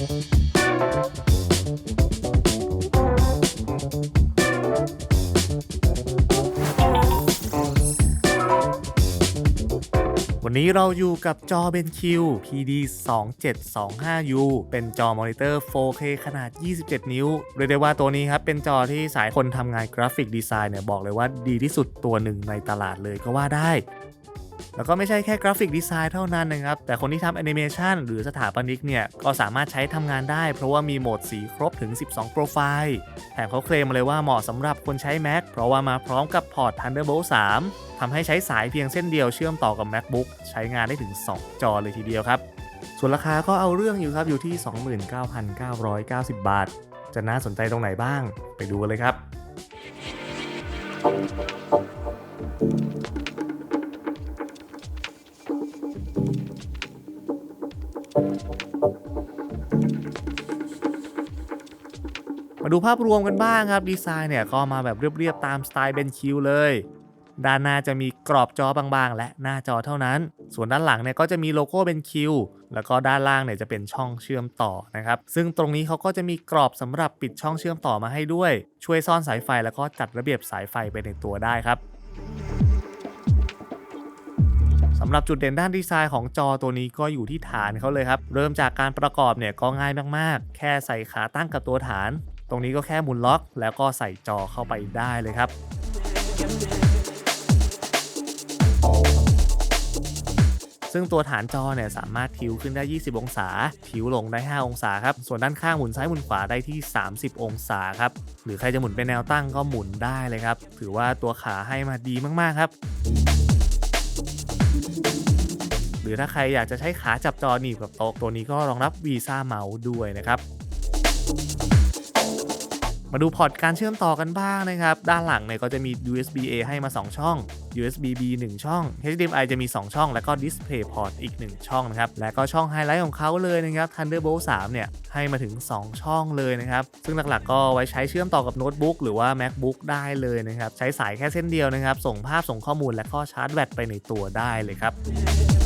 วันนี้เราอยู่กับจอ BenQ PD 2725U เป็นจอมอนิเตอร์ 4K ขนาด 27 นิ้ว เรียกได้ว่าตัวนี้ครับเป็นจอที่สายคนทำงานกราฟิกดีไซน์เนี่ยบอกเลยว่าดีที่สุดตัวหนึ่งในตลาดเลยก็ว่าได้ แล้วก็ไม่ใช่แค่กราฟิกดีไซน์เท่านั้นนะครับ แต่คนที่ทำแอนิเมชันหรือสถาปนิกเนี่ย ก็สามารถใช้ทำงานได้ เพราะว่ามีโหมดสีครบถึง 12 โปรไฟล์ แถมเขาเคลมมาเลยว่าเหมาะสำหรับคนใช้ Mac เพราะว่ามาพร้อมกับพอร์ต Thunderbolt 3ทำให้ใช้สายเพียงเส้นเดียวเชื่อมต่อกับ MacBook ใช้งานได้ถึง 2 จอเลยทีเดียวครับ ส่วนราคาก็เอาเรื่องอยู่ครับอยู่ที่ 29,990 บาท จะน่าสนใจตรงไหนบ้าง ไปดูกันเลยครับ มาดูภาพรวมกันบ้างครับ ดีไซน์เนี่ยก็มาแบบเรียบๆตามสไตล์ BenQ เลย ด้านหน้าจะมีกรอบจอบางๆ และหน้าจอเท่านั้น ส่วนด้านหลังเนี่ยก็จะมีโลโก้ BenQ แล้วก็ด้านล่างเนี่ยจะเป็นช่องเชื่อมต่อนะครับ ซึ่งตรงนี้เขาก็จะมีกรอบสำหรับปิดช่องเชื่อมต่อมาให้ด้วย ช่วยซ่อนสายไฟแล้วก็จัดระเบียบสายไฟไปในตัวได้ครับำหรับจุดเด่นด้านดีไซน์ของจอตัวนี้ก็อยู่ที่ฐานเขาเลยครับ เริ่มจากการประกอบเนี่ยก็ง่ายมากๆ แค่ใส่ขาตั้งกับตัวฐาน ตรงนี้ก็แค่หมุนล็อก แล้วก็ใส่จอเข้าไปได้เลยครับซึ่งตัวฐานจอเนี่ยสามารถทิวขึ้นได้ 20 องศา ทิวลงได้ 5 องศาครับ ส่วนด้านข้างหมุนซ้ายหมุนขวาได้ที่ 30 องศาครับ หรือใครจะหมุนเป็นแนวตั้งก็หมุนได้เลยครับ ถือว่าตัวขาให้มาดีมาก ๆ ครับ รือถ้าใครอยากจะใช้ขาจับจอหนีบกับโต๊ะตัวนี้ก็รองรับ Visa เมาส์ด้วยนะครับ มาดูพอร์ตการเชื่อมต่อกันบ้างนะครับ ด้านหลังเนี่ยก็จะมี USB A ให้มา 2 ช่อง USB B 1 ช่อง HDMI จะมี 2 ช่อง แล้วก็ Display Port อีก 1 ช่องนะครับ และก็ช่องไฮไลท์ของเขาเลยนะครับ Thunderbolt 3 เนี่ย ให้มาถึง 2 ช่องเลยนะครับ ซึ่งหลักๆ ก็ไว้ใช้เชื่อมต่อกับโน้ตบุ๊กหรือว่า MacBook ได้เลยนะครับ ใช้สายแค่เส้นเดียวนะครับ ส่งภาพส่งข้อมูลและก็ชาร์จแบตไปในตัวได้เลยครับ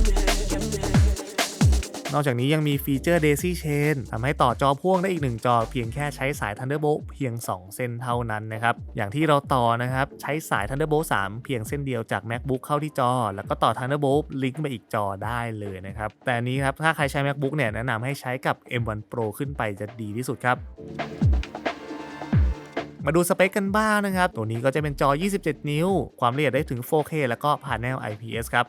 นอกจากนี้ยังมีฟีเจอร์ Daisy Chain ทำให้ต่อจอพ่วงได้อีก 1 จอ เพียงแค่ใช้สาย Thunderbolt เพียง 2 เส้นเท่านั้นนะครับ อย่างที่เราต่อนะครับใช้สาย Thunderbolt 3 เพียงเส้นเดียวจาก MacBook เข้าที่จอ แล้วก็ต่อ Thunderbolt ลิงก์ไปอีกจอได้เลยนะครับ แต่นนี้ครับถ้าใครใช้ MacBook เนี่ยแนะนำให้ใช้กับ M1 Pro ขึ้นไปจะดีที่สุดครับมาดูสเปคกันบ้างนะครับ ตัวนี้ก็จะเป็นจอ 27 นิ้ว ความละเอียดได้ถึง 4K แล้วก็ Panel IPS ครับ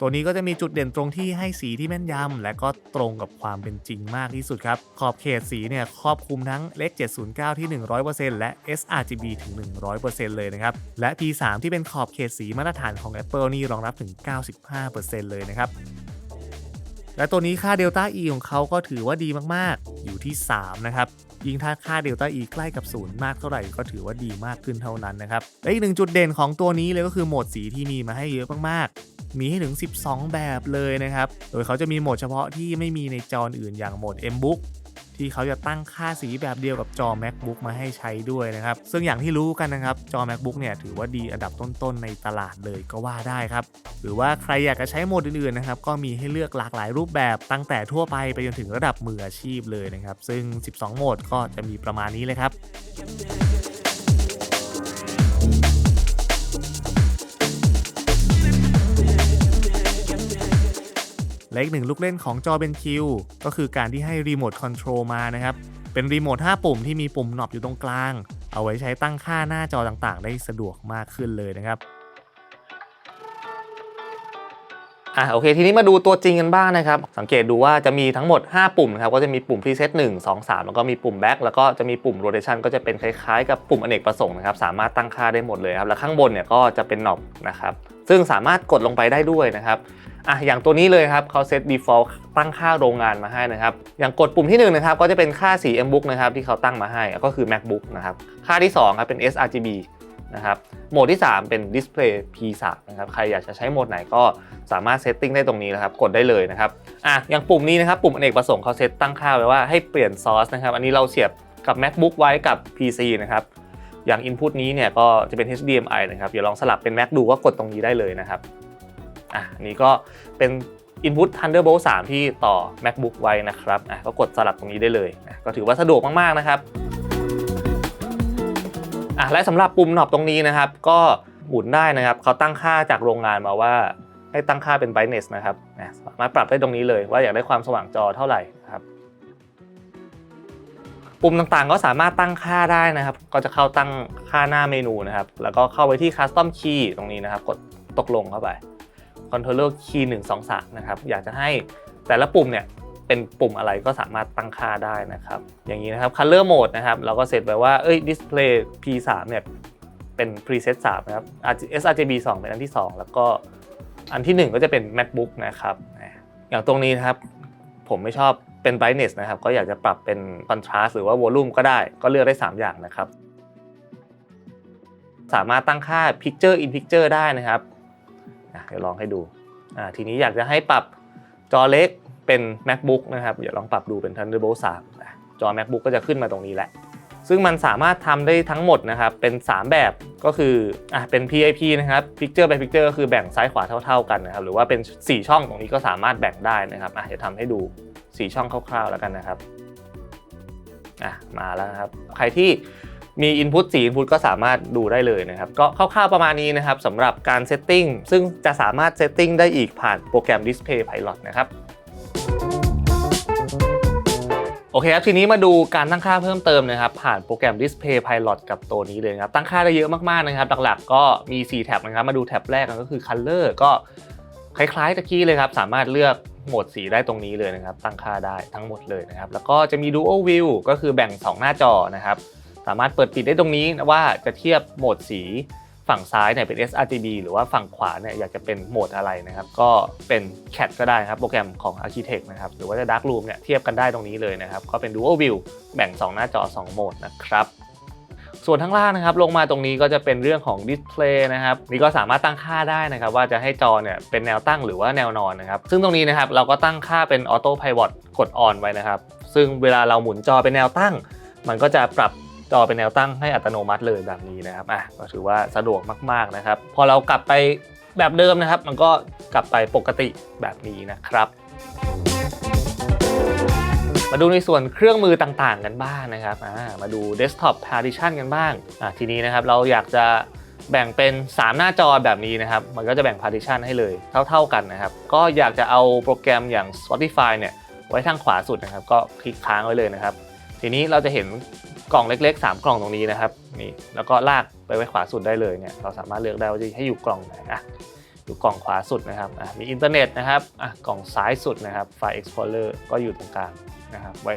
ตัวนี้ก็จะมีจุดเด่นตรงที่ให้สีที่แม่นยำและก็ตรงกับความเป็นจริงมากที่สุดครับ ขอบเขตสีเนี่ยครอบคลุมทั้งเลข 709 ที่ 100%และ sRGB ถึง 100%เลยนะครับ และ P3 ที่เป็นขอบเขตสีมาตรฐานของ Apple นี่รองรับถึง 95%เลยนะครับและตัวนี้ค่าเดลต้า E ของเขาก็ถือว่าดีมาก ๆ อยู่ที่ 3 นะครับ ยิ่งถ้าค่าเดลต้า E ใกล้กับศูนย์มากเท่าไหร่ก็ถือว่าดีมากขึ้นเท่านั้นนะครับ และอีกหนึ่งจุดเด่นของตัวนี้เลยก็คือโหมดสีที่มีมาให้เยอะมาก มีให้ถึง 12 แบบเลยนะครับ โดยเขาจะมีโหมดเฉพาะที่ไม่มีในจออื่นอย่างโหมด M-Book ที่เขาจะตั้งค่าสีแบบเดียวกับจอ MacBook มาให้ใช้ด้วยนะครับ ซึ่งอย่างที่รู้กันนะครับ จอ MacBook เนี่ยถือว่าดีอันดับต้นๆ ในตลาดเลยก็ว่าได้ครับ หรือว่าใครอยากจะใช้โหมดอื่นๆ นะครับ ก็มีให้เลือกหลากหลายรูปแบบตั้งแต่ทั่วไปไปจนถึงระดับมืออาชีพเลยนะครับ ซึ่ง 12 โหมดก็จะมีประมาณนี้เลยครับ และอีกหนึ่งลูกเล่นของจอ BenQ ก็คือการที่ให้รีโมทคอนโทรลมานะครับ เป็นรีโมท5ปุ่มที่มีปุ่มหนอบอยู่ตรงกลาง เอาไว้ใช้ตั้งค่าหน้าจอต่างๆ ได้สะดวกมากขึ้นเลยนะครับอะโอเคทีนี้มาดูตัวจริงกันบ้างนะครับ สังเกตดูว่าจะมีทั้งหมด 5 ปุ่มนะครับก็จะมีปุ่ม preset 1 2 3 แล้วก็มีปุ่ม back แล้วก็จะมีปุ่ม rotation ก็จะเป็นคล้ายๆ กับปุ่มอเนกประสงค์นะครับสามารถตั้งค่าได้หมดเลยครับ แล้วข้างบนเนี่ยก็จะเป็นหนอบนะครับซึ่งสามารถกดลงไปได้ด้วยนะครับ อะอย่างตัวนี้เลยครับเขาเซต default ตั้งค่าโรงงานมาให้นะครับ อย่างกดปุ่มที่1นะครับก็จะเป็นค่าสี MBook นะครับที่เขาตั้งมาให้ก็คือ MacBook นะครับค่าที่2ครับเป็น sRGB นะครับโหมดที่ 3 เป็น Display P3 นะครับใครอยากจะใช้โหมดไหนก็สามารถเซตติ้งได้ตรงนี้นะครับกดได้เลยนะครับอะอย่างปุ่มนี้นะครับปุ่มอเนกประสงค์เขาเซตตั้งค่าไว้ว่าให้เปลี่ยนซอสนะครับอันนี้เราเสียบกับ MacBook ไว้กับ PC นะครับอย่าง Input นี้เนี่ยก็จะเป็น HDMI นะครับเดี๋ยวลองสลับเป็น Mac ดูก็กดตรงนี้ได้เลยนะครับ อะนี้ก็เป็น Input Thunderbolt 3 ที่ต่อ MacBook ไว้นะครับอะก็กดสลับตรงนี้ได้เลยนะก็ถือว่าสะดวกมาก ๆ นะครับอะและสำหรับปุ่มหนอบตรงนี้นะครับ ก็หมุนได้นะครับเขาตั้งค่าจากโรงงานมาว่าให้ตั้งค่าเป็น brightness นะครับนะสามารถปรับได้ตรงนี้เลยว่าอยากได้ความสว่างจอเท่าไหร่นะครับ ปุ่มต่างๆก็สามารถตั้งค่าได้นะครับ ก็จะเข้าตั้งค่าหน้าเมนูนะครับ แล้วก็เข้าไปที่ Custom Key ตรงนี้นะครับ กดตกลงเข้าไป Controller Key 1 2 3นะครับอยากจะให้แต่ละปุ่มเนี่ยเป็นปุ่มอะไรก็สามารถตั้งค่าได้นะครับ อย่างนี้นะครับ Color Mode นะครับเราก็เซตไว้ว่าเอ้ย Display P3 เนี่ยเป็น Preset 3นะครับ sRGB 2 เป็นอันที่ 2 แล้วก็อันที่ 1 ก็จะเป็น MacBook นะครับอย่างตรงนี้นะครับผมไม่ชอบเป็น brightness นะครับ ก็อยากจะปรับเป็น contrast หรือว่า volume ก็ได้ ก็เลือกได้ 3 อย่างนะครับ สามารถตั้งค่า picture in picture ได้นะครับ เดี๋ยวลองให้ดูทีนี้อยากจะให้ปรับจอเล็กเป็น macbook นะครับเดี๋ยวลองปรับดูเป็น thunderbolt 3จอ macbook ก็จะขึ้นมาตรงนี้แหละซึ่งมันสามารถทำได้ทั้งหมดนะครับ เป็น 3 แบบก็คืออะเป็น PIP นะครับ Picture by Picture ก็คือแบ่งซ้ายขวาเท่า ๆกันนะครับ หรือว่าเป็น 4 ช่องตรงนี้ก็สามารถแบ่งได้นะครับอะเดี๋ยวทำให้ดู 4 ช่องคร่าวๆแล้วกันนะครับอะมาแล้วครับ ใครที่ มี Input 4 Input ก็สามารถดูได้เลยนะครับ ก็คร่าวๆประมาณนี้นะครับสำหรับการเซตติ้งซึ่งจะสามารถเซตติ้งได้อีกผ่านโปรแกรม Display Pilot นะครับโอเคครับ ทีนี้มาดูการตั้งค่าเพิ่มเติมนะครับ ผ่านโปรแกรม Display Pilot กับตัวนี้เลยครับ ตั้งค่าได้เยอะมากๆนะครับ หลักๆก็มี 4 แท็บนะครับ มาดูแท็บแรกก็คือ Color ก็คล้ายๆตะกี้เลยครับ สามารถเลือกโหมดสีได้ตรงนี้เลยนะครับ ตั้งค่าได้ทั้งหมดเลยนะครับ แล้วก็จะมี Dual View ก็คือแบ่ง 2 หน้าจอนะครับ สามารถเปิดปิดได้ตรงนี้ว่าจะเทียบโหมดสีฝั่งซ้ายเนี่ยเป็น sRGB หรือว่าฝั่งขวาเนี่ยอยากจะเป็นโหมดอะไรนะครับ ก็เป็น CAT ก็ได้นะครับโปรแกรมของ Architect นะครับ หรือว่าจะ Darkroom เนี่ยเทียบกันได้ตรงนี้เลยนะครับ ก็เป็น Dual View แบ่ง 2 หน้าจอ 2 โหมดนะครับ ส่วนข้างล่างนะครับ ลงมาตรงนี้ก็จะเป็นเรื่องของ Display นะครับ นี่ก็สามารถตั้งค่าได้นะครับ ว่าจะให้จอเนี่ยเป็นแนวตั้งหรือว่าแนวนอนนะครับ ซึ่งตรงนี้นะครับเราก็ตั้งค่าเป็น Auto Pivot กด On ไว้นะครับ ซึ่งเวลาเราหมุนจอเป็นแนวตั้ง มันก็จะปรับ จอเป็นแนวตั้งให้อัตโนมัติเลยแบบนี้นะครับอะก็ถือว่าสะดวกมากๆนะครับ พอเรากลับไปแบบเดิมนะครับ มันก็กลับไปปกติแบบนี้นะครับมาดูในส่วนเครื่องมือต่างๆกันบ้างนะครับมาดู desktop partition กันบ้างอะทีนี้นะครับเราอยากจะแบ่งเป็น 3 หน้าจอแบบนี้นะครับ มันก็จะแบ่ง partition ให้เลยเท่า ๆกันนะครับ ก็อยากจะเอาโปรแกรมอย่าง Spotify เนี่ยไว้ทางขวาสุดนะครับ ก็คลิกค้างไว้เลยนะครับ ทีนี้เราจะเห็น กล่องเล็กๆ 3 กล่องตรงนี้นะครับนี่แล้วก็ลากไปไว้ขวาสุดได้เลยเนี่ยเราสามารถเลือกได้ว่าจะให้อยู่กล่องไหนอะอยู่กล่องขวาสุดนะครับอะมีอินเทอร์เน็ตนะครับอะกล่องซ้ายสุดนะครับไฟล์ Explorer ก็อยู่ตรงกลางนะครับไว้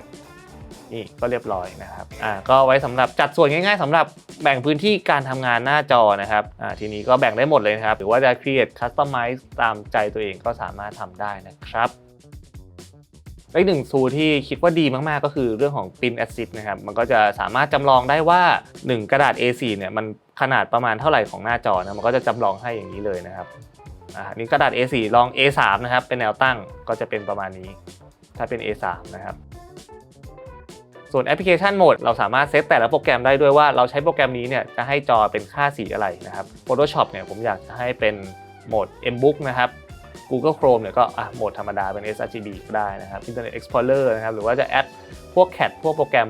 นี่ก็เรียบร้อยนะครับอะก็ไว้สำหรับจัดส่วนง่ายๆสำหรับแบ่งพื้นที่การทำงานหน้าจอนะครับอะทีนี้ก็แบ่งได้หมดเลยนะครับ หรือว่าจะ create customize ตามใจตัวเองก็สามารถทำได้นะครับ อีกหนึ่งซูที่คิดว่าดีมากๆ ก็คือเรื่องของ Print Assist นะครับ มันก็จะสามารถจำลองได้ว่า 1 กระดาษ A4 เนี่ยมันขนาดประมาณเท่าไหร่ของหน้าจอนะมันก็จะจำลองให้อย่างนี้เลยนะครับอ่านี่กระดาษ A4 ลอง A3 นะครับ เป็นแนวตั้งก็จะเป็นประมาณนี้ ถ้าเป็น A3 นะครับส่วนแอปพลิเคชันโหมดเราสามารถเซตแต่ละโปรแกรมได้ด้วยว่าเราใช้โปรแกรมนี้เนี่ยจะให้จอเป็นค่าสีอะไรนะครับ Photoshop เนี่ยผมอยากจะให้เป็นโหมด MBook นะครับ Google Chrome เนี่ยก็อะโหมดธรรมดาเป็น sRGB ก็ได้นะครับ Internet Explorer นะครับหรือว่าจะแอดพวก CAD พวกโปรแกรม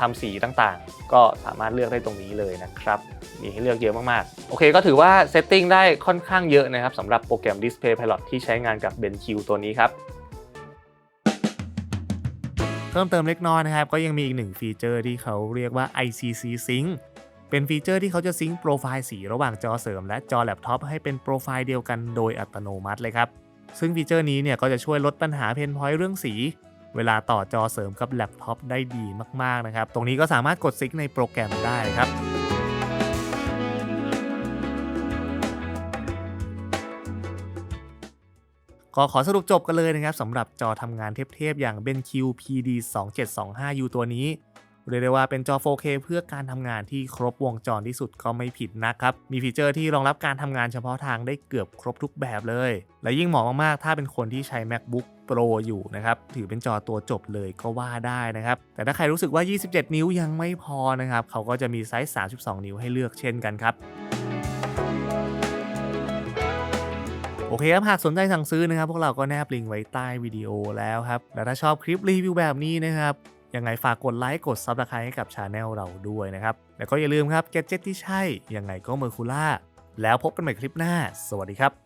ทำสีต่างๆ ก็สามารถเลือกได้ตรงนี้เลยนะครับมีให้เลือกเยอะมากๆ โอเคก็ถือว่าเซตติ้งได้ค่อนข้างเยอะนะครับสำหรับโปรแกรม Display Pilot ที่ใช้งานกับ BenQ ตัวนี้ครับเพิ่มเติมเล็กน้อยนะครับ ก็ยังมีอีกหนึ่งฟีเจอร์ที่เขาเรียกว่า ICC Sync เป็นฟีเจอร์ที่เขาจะซิงค์โปรไฟล์สีระหว่างจอเสริมและจอแล็ปท็อปให้เป็นโปรไฟล์เดียวกันโดยอัตโนมัติเลยครับ ซึ่งฟีเจอร์นี้เนี่ยก็จะช่วยลดปัญหาเพนพอยต์เรื่องสี เวลาต่อจอเสริมกับแล็ปท็อปได้ดีมากๆนะครับ ตรงนี้ก็สามารถกดซิงค์ในโปรแกรมได้ครับก็ขอสรุปจบกันเลยนะครับสำหรับจอทำงานเทพๆอย่าง BenQ PD 2725U ตัวนี้ เรียกได้ว่าเป็นจอ 4K เพื่อการทำงานที่ครบวงจรที่สุดก็ไม่ผิดนะครับ มีฟีเจอร์ที่รองรับการทำงานเฉพาะทางได้เกือบครบทุกแบบเลย และยิ่งเหมาะมากๆ ถ้าเป็นคนที่ใช้ MacBook Pro อยู่นะครับ ถือเป็นจอตัวจบเลยก็ว่าได้นะครับ แต่ถ้าใครรู้สึกว่า 27 นิ้วยังไม่พอนะครับ เขาก็จะมีไซส์ 32 นิ้วให้เลือกเช่นกันครับโอเคครับ หากสนใจสั่งซื้อนะครับ พวกเราก็แนบลิงก์ไว้ใต้วิดีโอแล้วครับ และถ้าชอบคลิปรีวิวแบบนี้นะครับ ยังไงฝากกดไลค์กดซับสไครต์ให้กับชาแนลเราด้วยนะครับ แล้วก็อย่าลืมครับแกเจ็ตที่ใช่ยังไงก็เมอร์คูล่าแล้วพบกันใหม่คลิปหน้า สวัสดีครับ